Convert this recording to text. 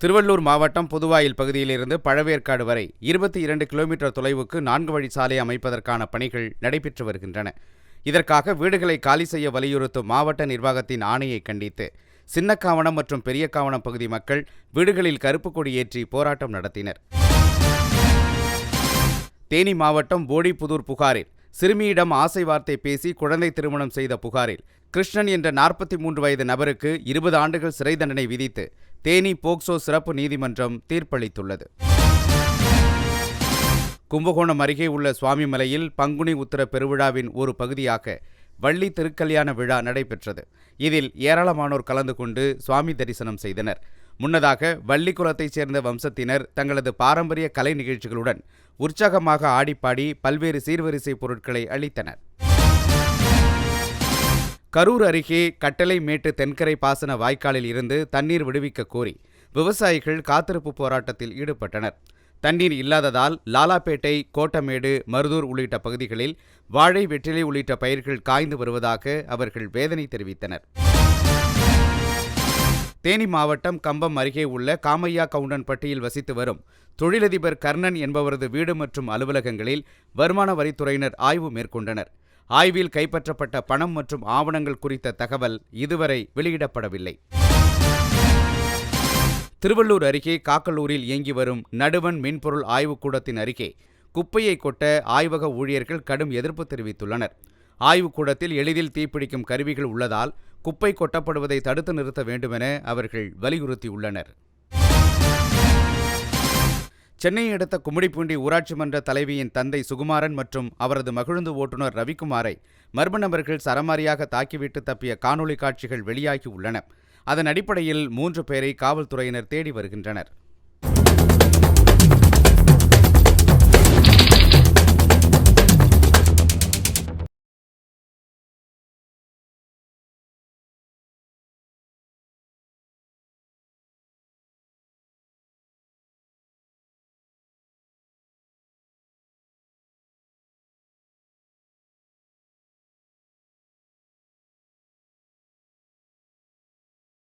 திருவள்ளூர் மாவட்டம் புதுவாயில் பகுதியிலிருந்து பழவேற்காடு வரை இருபத்தி இரண்டு கிலோமீட்டர் தொலைவுக்கு நான்கு வழி சாலை அமைப்பதற்கான பணிகள் நடைபெற்று வருகின்றன. இதற்காக வீடுகளை காலி செய்ய வலியுறுத்தும் மாவட்ட நிர்வாகத்தின் ஆணையை கண்டித்து சின்னக்காவணம் மற்றும் பெரியக்காவணம் பகுதி மக்கள் வீடுகளில் கருப்பு கொடி ஏற்றி போராட்டம் நடத்தினர். தேனி மாவட்டம் போடிப்புதூர் புகாரில் சிறுமியிடம் ஆசை வார்த்தை பேசி குழந்தை திருமணம் செய்த புகாரில் கிருஷ்ணன் என்ற நாற்பத்தி மூன்று வயது நபருக்கு இருபது ஆண்டுகள் சிறை தண்டனை விதித்து தேனி போக்சோ சிறப்பு நீதிமன்றம் தீர்ப்பளித்துள்ளது. கும்பகோணம் அருகே உள்ள சுவாமிமலையில் பங்குனி உத்தர பெருவிழாவின் ஒரு பகுதியாக வள்ளி திருக்கல்யாண விழா நடைபெற்றது. இதில் ஏராளமானோர் கலந்து கொண்டு சுவாமி தரிசனம் செய்தனர். முன்னதாக வள்ளிக்குளத்தைச் சேர்ந்த வம்சத்தினர் தங்களது பாரம்பரிய கலை நிகழ்ச்சிகளுடன் உற்சாகமாக ஆடிப்பாடி பல்வேறு சீர்வரிசை பொருட்களை அளித்தனர். கரூர் அருகே கட்டளை மேட்டு தென்கரை பாசன வாய்க்காலில் இருந்து தண்ணீர் விடுவிக்க கோரி விவசாயிகள் காத்திருப்பு போராட்டத்தில் ஈடுபட்டனர். தண்ணீர் இல்லாததால் லாலாப்பேட்டை கோட்டமேடு மருதூர் உள்ளிட்ட பகுதிகளில் வாழை வெற்றிலை உள்ளிட்ட பயிர்கள் காய்ந்து வருவதாக அவர்கள் வேதனை தெரிவித்தனர். தேனி மாவட்டம் கம்பம் அருகே உள்ள காமையா கவுண்டன்பட்டியில் வசித்து வரும் தொழிலதிபர் கர்ணன் என்பவரது வீடு மற்றும் அலுவலகங்களில் வருமான வரித்துறையினர் ஆய்வு மேற்கொண்டனர். ஆய்வில் கைப்பற்றப்பட்ட பணம் மற்றும் ஆவணங்கள் குறித்த தகவல் இதுவரை வெளியிடப்படவில்லை. திருவள்ளூர் அருகே காக்கலூரில் இயங்கி வரும் நடுவன் மின்பொருள் ஆய்வுக்கூடத்தின் அருகே குப்பையை கொட்ட ஆய்வக ஊழியர்கள் கடும் எதிர்ப்பு தெரிவித்துள்ளனர். ஆய்வுக்கூடத்தில் எளிதில் தீப்பிடிக்கும் கருவிகள் உள்ளதால் குப்பை கொட்டப்படுவதை தடுத்து நிறுத்த வேண்டுமென அவர்கள் வலியுறுத்தியுள்ளனர். சென்னையை அடுத்த கும்மிடிப்பூண்டி ஊராட்சி மன்ற தலைவியின் தந்தை சுகுமாரன் மற்றும் அவரது மகிழுந்து ஓட்டுநர் ரவிக்குமாரை மர்ம நபர்கள் சரமாரியாக தாக்கிவிட்டு தப்பிய காணொலி காட்சிகள் வெளியாகி உள்ளன. அதன் அடிப்படையில் மூன்று பேரை காவல்துறையினர் தேடி வருகின்றனர்.